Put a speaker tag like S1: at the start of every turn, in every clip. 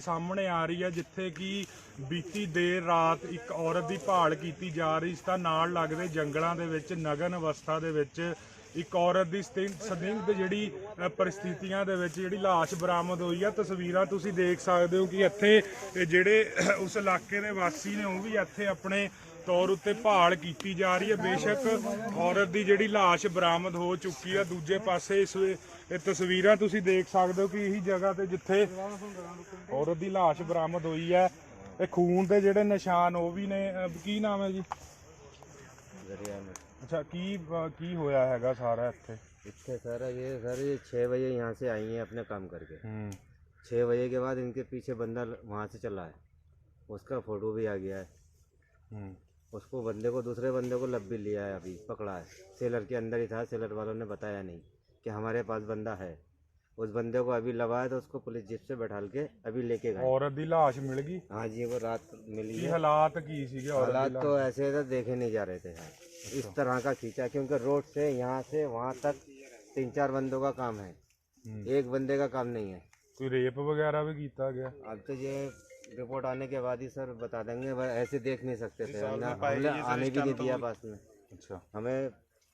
S1: ਸਾਹਮਣੇ ਆ ਰਹੀ ਹੈ, ਜਿੱਥੇ ਕਿ ਬੀਤੀ ਦੇਰ ਰਾਤ ਇੱਕ ਔਰਤ ਦੀ ਭਾਲ ਕੀਤੀ ਜਾ ਰਹੀ ਸੀ। ਤਾਂ ਨਾਲ ਲੱਗਦੇ ਜੰਗਲਾਂ ਦੇ ਵਿੱਚ, ਨਗਨ ਅਵਸਥਾ ਦੇ ਵਿੱਚ ਇੱਕ ਔਰਤ ਦੀ ਸਥਿ- ਸੰਦਿਗਧ ਜਿਹੜੀ ਪਰਿਸਥਿਤੀਆਂ ਦੇ ਵਿੱਚ ਜਿਹੜੀ ਲਾਸ਼ ਬਰਾਮਦ ਹੋਈ ਆ। ਤਸਵੀਰਾਂ ਤੁਸੀਂ ਦੇਖ ਸਕਦੇ ਹੋ ਕਿ ਇੱਥੇ ਜਿਹੜੇ ਉਸ ਇਲਾਕੇ ਦੇ ਵਾਸੀ ਨੇ, ਉਹ ਵੀ ਇੱਥੇ ਆਪਣੇ ਤੌਰ ਉੱਤੇ ਭਾਲ ਕੀਤੀ ਜਾ ਰਹੀ ਹੈ ਬੇਸ਼ੱਕ ਔਰਤ ਦੀ ਜਿਹੜੀ ਲਾਸ਼ ਬਰਾਮਦ ਹੋ ਚੁੱਕੀ ਹੈ ਦੂਜੇ ਪਾਸੇ ਇਸ ਵੇ- ਇਹ ਤਸਵੀਰਾਂ ਤੁਸੀਂ ਦੇਖ ਸਕਦੇ ਹੋ ਕਿ ਇਹੀ ਜਗ੍ਹਾ ਤੇ ਜਿੱਥੇ ਔਰਤ ਦੀ ਲਾਸ਼ ਬਰਾਮਦ ਹੋਈ ਹੈ ਤੇ ਖੂਨ ਦੇ ਜਿਹੜੇ ਨਿਸ਼ਾਨ ਉਹ ਵੀ ਨੇ ਅਹ ਕੀ ਨਾਮ ਹੈ ਜੀ
S2: दरिया में
S1: ਅੱਛਾ ਕੀ ਅਹ ਕੀ ਹੋਇਆ ਹੈਗਾ ਸਾਰਾ ਇੱਥੇ
S2: इतने सर ये सर ये छः बजे यहाँ से आई हैं अपने काम करके
S1: ਹੂੰ
S2: छः बजे के बाद इनके पीछे बंदा ल- वहाँ से चला है उसका फ़ोटो भी आ गया है
S1: ਹੂੰ
S2: उसको बंदे को दूसरे बंदे को लब भी लिया है अभी पकड़ा है। सेलर के अंदर ही था सेलर वालों ने बताया नहीं कि हमारे पास बंदा है। उस बंदे को अभी लवाया तो उसको पुलिस जीप से बैठा के अभी लेके गए।
S1: औरत की लाश मिल गई?
S2: हाँ जी वो रात मिली है।
S1: हालात की सी
S2: हालात तो ऐसे तो देखे नहीं जा रहे थे। हाँ। इस तरह का खींचा क्योंकि रोड से यहाँ से वहाँ तक तीन चार बंदों का काम है।
S1: हम्म।
S2: एक बंदे का काम नहीं है।
S1: कोई रेप वगैरह भी किया गया?
S2: अब तो ये रिपोर्ट आने के बाद ही सर बता देंगे वह ऐसे देख नहीं सकते थे हमने हमने आने भी नहीं दिया पास में
S1: ਅੱਛਾ
S2: हमें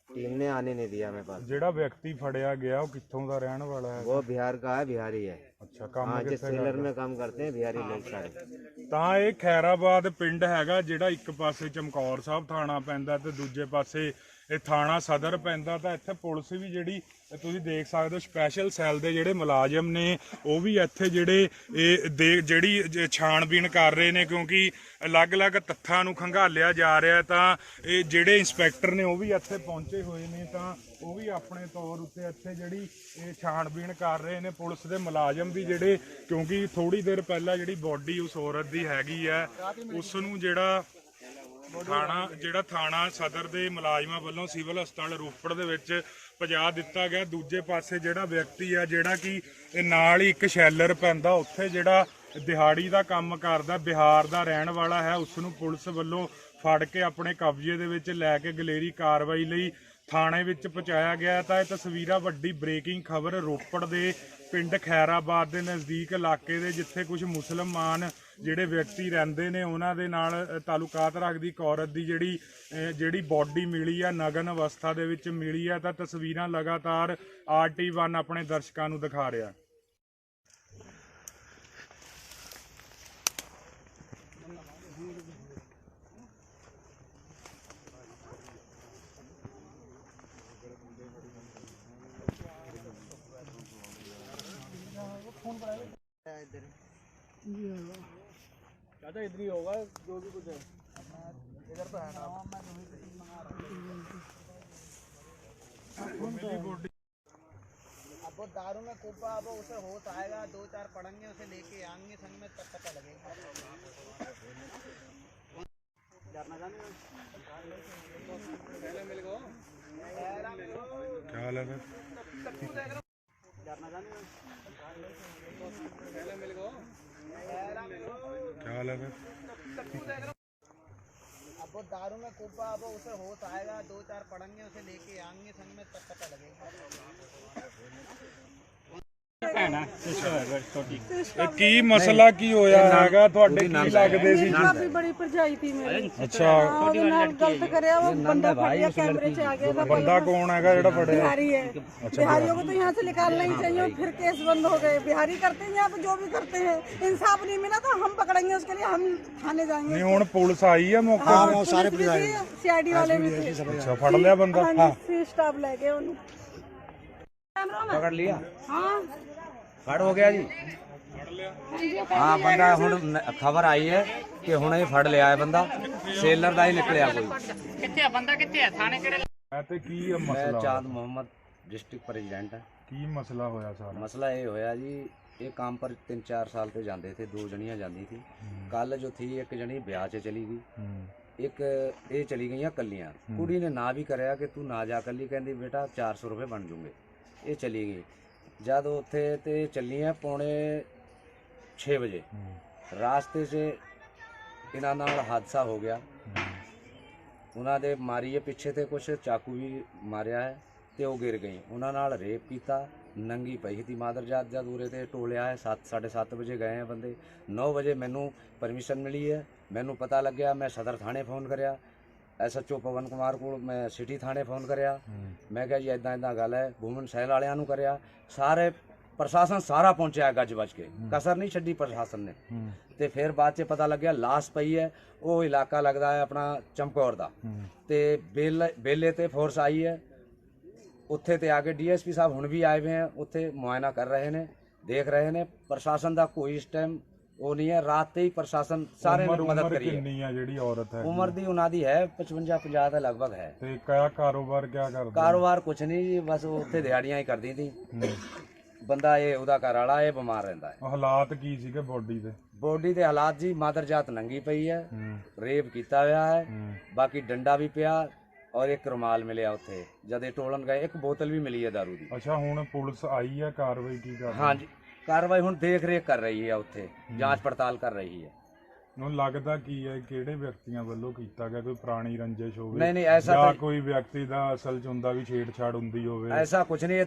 S2: टीम ने आने नहीं दिया हमें पास
S1: ਜਿਹੜਾ ਵਿਅਕਤੀ ਫੜਿਆ ਗਿਆ ਉਹ ਕਿੱਥੋਂ ਦਾ ਰਹਿਣ ਵਾਲਾ ਹੈ
S2: वो बिहार का है बिहारी है
S1: ਅੱਛਾ ਕੰਮ
S2: हाँ जो
S1: ਕਿੱਥੇ
S2: सेलर में काम करते हैं बिहारी लोग सारे
S1: ਤਾਂ ਇਹ ਖੈਰਾਬਾਦ ਪਿੰਡ ਹੈਗਾ ਜਿਹੜਾ ਇੱਕ ਪਾਸੇ ਚਮਕੌਰ ਸਾਹਿਬ ਥਾਣਾ ਪੈਂਦਾ ਤੇ ਦੂਜੇ ਪਾਸੇ ਇਹ ਥਾਣਾ ਸਦਰ ਪੈਂਦਾ ਤਾਂ ਇੱਥੇ ਪੁਲਿਸ ਵੀ ਜਿਹੜੀ, ਤੁਸੀਂ ਦੇਖ ਸਕਦੇ ਹੋ ਸਪੈਸ਼ਲ ਸੈੱਲ ਦੇ ਜਿਹੜੇ ਮੁਲਾਜ਼ਮ ਨੇ, ਉਹ ਵੀ ਇੱਥੇ ਜਿਹੜੇ ਇਹ ਦੇ ਜਿਹੜੀ ਛਾਣਬੀਣ ਕਰ ਰਹੇ ਨੇ, ਕਿਉਂਕਿ ਅਲੱਗ-ਅਲੱਗ ਤੱਥਾਂ ਨੂੰ ਖੰਗਾਲਿਆ ਜਾ ਰਿਹਾ ਤਾਂ ਇਹ ਜਿਹੜੇ ਇੰਸਪੈਕਟਰ ਨੇ, ਉਹ ਵੀ ਇੱਥੇ ਪਹੁੰਚੇ ਹੋਏ ਨੇ ਤਾਂ ਉਹ ਵੀ ਆਪਣੇ ਤੌਰ ਉੱਤੇ ਇੱਥੇ ਜਿਹੜੀ ਇਹ ਛਾਣਬੀਣ ਕਰ ਰਹੇ ਨੇ। ਪੁਲਿਸ ਦੇ ਮੁਲਾਜ਼ਮ ਵੀ ਜਿਹੜੇ, ਕਿਉਂਕਿ ਥੋੜੀ ਦੇਰ ਪਹਿਲਾਂ ਜਿਹੜੀ ਬੋਡੀ ਉਸ ਔਰਤ ਦੀ ਹੈਗੀ ਹੈ, ਉਸ ਨੂੰ ਜਿਹੜਾ ਥਾਣਾ, ਜਿਹੜਾ ਥਾਣਾ ਸਦਰ ਦੇ ਮੁਲਾਜ਼ਮਾਂ ਵੱਲੋਂ ਸਿਵਲ ਹਸਪਤਾਲ ਰੋਪੜ ਦੇ ਵਿੱਚ ਪਹੁੰਚਾ ਦਿੱਤਾ ਗਿਆ। ਦੂਜੇ ਪਾਸੇ ਜਿਹੜਾ ਵਿਅਕਤੀ ਆ, ਜਿਹੜਾ ਕਿ ਨਾਲ ਹੀ ਇੱਕ ਸ਼ੈਲਰ ਪੈਂਦਾ, ਉੱਥੇ ਜਿਹੜਾ ਦਿਹਾੜੀ ਦਾ ਕੰਮ ਕਰਦਾ, ਬਿਹਾਰ ਦਾ ਰਹਿਣ ਵਾਲਾ ਹੈ ਉਸ ਨੂੰ ਪੁਲਿਸ ਵੱਲੋਂ ਫੜ ਕੇ ਆਪਣੇ ਕਬਜ਼ੇ ਦੇ ਵਿੱਚ ਲੈ ਕੇ ਗਲੇਰੀ ਕਾਰਵਾਈ ਲਈ ਥਾਣੇ ਵਿੱਚ ਪਹੁੰਚਾਇਆ ਗਿਆ ਤਾਂ ਇਹ ਤਸਵੀਰਾਂ ਵੱਡੀ ਬ੍ਰੇਕਿੰਗ ਖਬਰ ਰੋਪੜ ਦੇ ਪਿੰਡ ਖੈਰਾਬਾਦ ਦੇ ਨਜ਼ਦੀਕ ਇਲਾਕੇ ਦੇ, ਜਿੱਥੇ ਕੁਝ ਮੁਸਲਮਾਨ ਜਿਹੜੇ ਵਿਅਕਤੀ ਰਹਿੰਦੇ ਨੇ, ਉਹਨਾਂ ਦੇ ਨਾਲ ਤਾਲੁਕਾਤ ਰੱਖਦੀ ਇੱਕ ਔਰਤ ਦੀ ਜਿਹੜੀ ਜਿਹੜੀ ਬਾਡੀ ਮਿਲੀ ਆ, ਨਗਨ ਅਵਸਥਾ ਦੇ ਵਿੱਚ ਮਿਲੀ ਆ, ਤਾਂ ਤਸਵੀਰਾਂ ਲਗਾਤਾਰ ਆਰਟੀ1 ਆਪਣੇ ਦਰਸ਼ਕਾਂ ਨੂੰ ਦਿਖਾ ਰਿਹਾ।
S3: ज़्यादा इधर ही होगा जो भी कुछ है। इधर तो है ना अब वो दारू में कुपा अब उसे होश आएगा दो चार पढ़ेंगे उसे लेके आएँगे संग में तब पता लगेगा। जाना जाने पहले
S1: लेंगे
S3: अब दारू में कुब्बा अब उसे होश आएगा दो चार पढ़ेंगे उसे लेके आएंगे संग में तब पता लगेगा
S1: ਇਹ ਕੀ ਮਸਲਾ ਕੀ ਹੋਇਆ ਹੈਗਾ ਤੁਹਾਡੇ ਕੀ ਲੱਗਦੇ ਸੀ ਜੀ
S4: ਕਾਫੀ ਬੜੀ ਭਰਜਾਈ ਤੀ ਮੇਰੀ
S1: ਅੱਛਾ
S4: ਉਹਦੇ ਨਾਲ ਗਲਤ ਕਰਿਆ वो बंदा फट गया कैमरे से आ गया था
S1: ਬੰਦਾ ਕੌਣ ਹੈਗਾ ਜਿਹੜਾ ਫੜਿਆ
S4: बिहारी है बिहारियों को तो यहाँ से निकालना ही चाहिए और फिर केस बंद हो गए बिहारी करते हैं यहाँ पे जो भी करते हैं इंसाफ नहीं मिला तो हम पकड़ेंगे उसके लिए हम थाने जाएंगे
S1: ਨਹੀਂ ਹੁਣ ਪੁਲਿਸ ਆਈ ਹੈ ਮੌਕੇ
S4: हाँ, पुलिस भी थी सीआईडी वाले भी थे
S1: ਅੱਛਾ ਫੜ ਲਿਆ ਬੰਦਾ
S4: हाँ जी स्टाफ ले गए उन्हें
S5: ਪਕੜ ਲਿਆ
S4: हाँ
S5: ਫੜ ਹੋ ਗਿਆ ਜੀ। ਹਾਂ ਬੰਦਾ ਹੁਣ ਖਬਰ ਆਈ ਹੈ ਕਿ ਹੁਣ ਇਹ ਫੜ ਲਿਆ ਹੈ ਬੰਦਾ। ਸੇਲਰ ਦਾ ਹੀ ਨਿਕਲਿਆ ਕੋਈ।
S1: ਹੈ ਤੇ ਕੀ ਇਹ
S5: ਮੈਂ
S1: ਮਸਲਾ?
S5: ਚਾਂਦ ਮੁਹੰਮਦ ਡਿਸਟ੍ਰਿਕਟ ਪ੍ਰੈਜ਼ੀਡੈਂਟ ਹਾਂ।
S1: ਕੀ ਮਸਲਾ ਹੋਇਆ ਸਾਰਾ?
S5: ਮਸਲਾ ਇਹ ਹੋਇਆ ਜੀ ਇਹ ਕੰਮ ਪਰ 3-4 ਸਾਲ ਤੇ ਜਾਂਦੇ थे ਦੋ ਜਣੀਆਂ ਜਾਂਦੀ थी ਕੱਲ ਜੋ ਥੀ ਇੱਕ ਜਣੀ ਵਿਆਹ 'ਚ ਚਲੀ ਗਈ।
S1: ਹੂੰ।
S5: ਇੱਕ ਇਹ ਚਲੀ ਗਈਆਂ ਕੱਲੀਆਂ। ਕੁੜੀ ਨੇ ਨਾ ਵੀ ਕਰਿਆ ਕਿ ਤੂੰ ਨਾ ਜਾ ਕੱਲੀ ਕਹਿੰਦੀ ਬੇਟਾ 400 ਰੁਪਏ ਬਣ ਜੂਗੇ। ਇਹ ਚਲੀ ਗਈ। ਜਦ ਉੱਥੇ ਤੇ ਚੱਲੀਆਂ ਪੌਣੇ 6 ਵਜੇ। ਰਾਸਤੇ 'ਚ ਇਹਨਾਂ ਨਾਲ ਹਾਦਸਾ ਹੋ ਗਿਆ। ਉਹਨਾਂ ਦੇ ਮਾਰੀਏ ਪਿੱਛੇ ਤੇ ਕੁਝ ਚਾਕੂ ਵੀ ਮਾਰਿਆ ਹੈ ਤੇ ਉਹ ਗਿਰ ਗਈ। ਉਹਨਾਂ ਨਾਲ ਰੇਪ ਕੀਤਾ, ਨੰਗੀ ਪਈ ਸੀ। ਮਾਦਰਜਾਤ ਜਦ ਉਰੇ ਤੇ ਟੋਲਿਆ ਹੈ 7 7:30 ਵਜੇ ਗਏ ਹੈ ਬੰਦੇ। 9 ਵਜੇ ਮੈਨੂੰ ਪਰਮਿਸ਼ਨ ਮਿਲੀ ਹੈ। ਮੈਨੂੰ ਪਤਾ ਲੱਗਿਆ, ਮੈਂ ਸਦਰ ਥਾਣੇ ਫੋਨ ਕਰਿਆ। ਐਸਐਚਓ ਪਵਨ ਕੁਮਾਰ ਕੋਲ ਮੈਂ ਸਿਟੀ ਥਾਣੇ ਫੋਨ ਕਰਿਆ। ਮੈਂ ਕਿਹਾ ਜੀ ਇਦਾਂ ਇਦਾਂ ਗੱਲ ਹੈ ਵੂਮਨ ਸੈਲ ਵਾਲਿਆਂ ਨੂੰ ਕਰਿਆ। ਸਾਰੇ ਪ੍ਰਸ਼ਾਸਨ ਸਾਰਾ ਪਹੁੰਚਿਆ ਗੱਜ ਵੱਜ ਕੇ। ਕਸਰ ਨਹੀਂ ਛੱਡੀ ਪ੍ਰਸ਼ਾਸਨ ਨੇ। ਤੇ ਫਿਰ ਬਾਅਦ 'ਚ ਪਤਾ ਲੱਗਿਆ ਲਾਸ ਪਈ ਹੈ। ਉਹ ਇਲਾਕਾ ਲੱਗਦਾ ਹੈ ਆਪਣਾ ਚਮਕੌਰ ਦਾ। ਤੇ ਬੇਲ ਤੇ ਫੋਰਸ ਆਈ ਹੈ। ਉੱਥੇ ਤੇ ਆ ਕੇ ਡੀਐਸਪੀ ਸਾਹਿਬ ਹੁਣ ਵੀ ਆਏ ਹੋਏ ਹੈ। ਉੱਥੇ ਮੁਆਇਨਾ ਕਰ ਰਹੇ ਨੇ ਦੇਖ ਰਹੇ ਨੇ। ਪ੍ਰਸ਼ਾਸਨ ਦਾ ਕੋਈ ਇਸ ਟਾਈਮ ਉਹ ਨਹੀਂ ਹੈ ਰਾਤ ਤੇ ਹੀ ਪ੍ਰਸ਼ਾਸਨ ਸਾਰੇ ਨੇ ਮਦਦ ਕਰੀ ਹੈ
S1: ਕਿੰਨੀ ਆ ਜਿਹੜੀ ਔਰਤ ਹੈ?
S5: ਉਮਰ ਦੀ ਉਹਨਾਂ ਦੀ ਹੈ 55 50 ਦੇ ਲਗਭਗ ਹੈ।
S1: ਤੇ ਕਿਆ ਕਾਰੋਬਾਰ ਕਿਆ ਕਰਦੀ
S5: ਕਾਰੋਬਾਰ ਕੁਛ ਨਹੀਂ ਜੀ ਬਸ ਉਹ ਉੱਥੇ ਦਿਹਾੜੀਆਂ ਹੀ ਕਰਦੀ ਸੀ। ਬੰਦਾ ਇਹ ਉਹਦਾ ਘਰ ਵਾਲਾ ਇਹ ਬਿਮਾਰ ਰਹਿੰਦਾ ਹੈ।
S1: ਹਾਲਾਤ ਕੀ ਸੀਗੇ ਬੋਡੀ ਦੇ?
S5: ਬੋਡੀ ਦੇ ਹਾਲਾਤ ਜੀ ਮਾਦਰਜਾਤ ਨੰਗੀ ਪਈ ਹੈ। ਰੇਪ ਕੀਤਾ ਹੋਇਆ ਹੈ। ਬਾਕੀ ਡੰਡਾ ਵੀ ਪਿਆ ਔਰ ਇੱਕ ਰੁਮਾਲ ਮਿਲਿਆ ਉੱਥੇ। ਜਦ ਇਹ ਟੋਲਣ ਗਏ ਇੱਕ ਬੋਤਲ ਵੀ ਮਿਲੀ ਹੈ ਦਾਰੂ ਦੀ।
S1: ਅੱਛਾ ਹੁਣ ਪੁਲਿਸ ਆਈ ਹੈ ਕਾਰਵਾਈ ਕੀ ਕਰ
S5: ਹਾਂਜੀ। ਕਾਰਵਾਈ ਹੁਣ ਦੇਖ ਰੇਖ ਕਰ ਰਹੀ ਹੈ ਉੱਥੇ ਜਾਂਚ ਪੜਤਾਲ ਕਰ ਰਹੀ ਹੈ।
S1: ਨੂੰ ਲੱਗਦਾ ਕੀ ਹੈ ਕਿਹੜੇ ਵਿਅਕਤੀਆਂ ਵੱਲੋਂ ਕੀਤਾ ਗਿਆ ਕੋਈ ਪੁਰਾਣੀ ਰੰਜਿਸ਼ ਹੋਵੇ
S5: ਨਹੀਂ ਨਹੀਂ ਐਸਾ
S1: ਜਾਂ ਕੋਈ ਵਿਅਕਤੀ ਦਾ ਅਸਲ ਚ ਹੁੰਦਾ ਵੀ ਛੇੜਛਾੜ ਹੁੰਦੀ ਹੋਵੇ।
S5: ਐਸਾ ਕੁਝ ਨਹੀਂ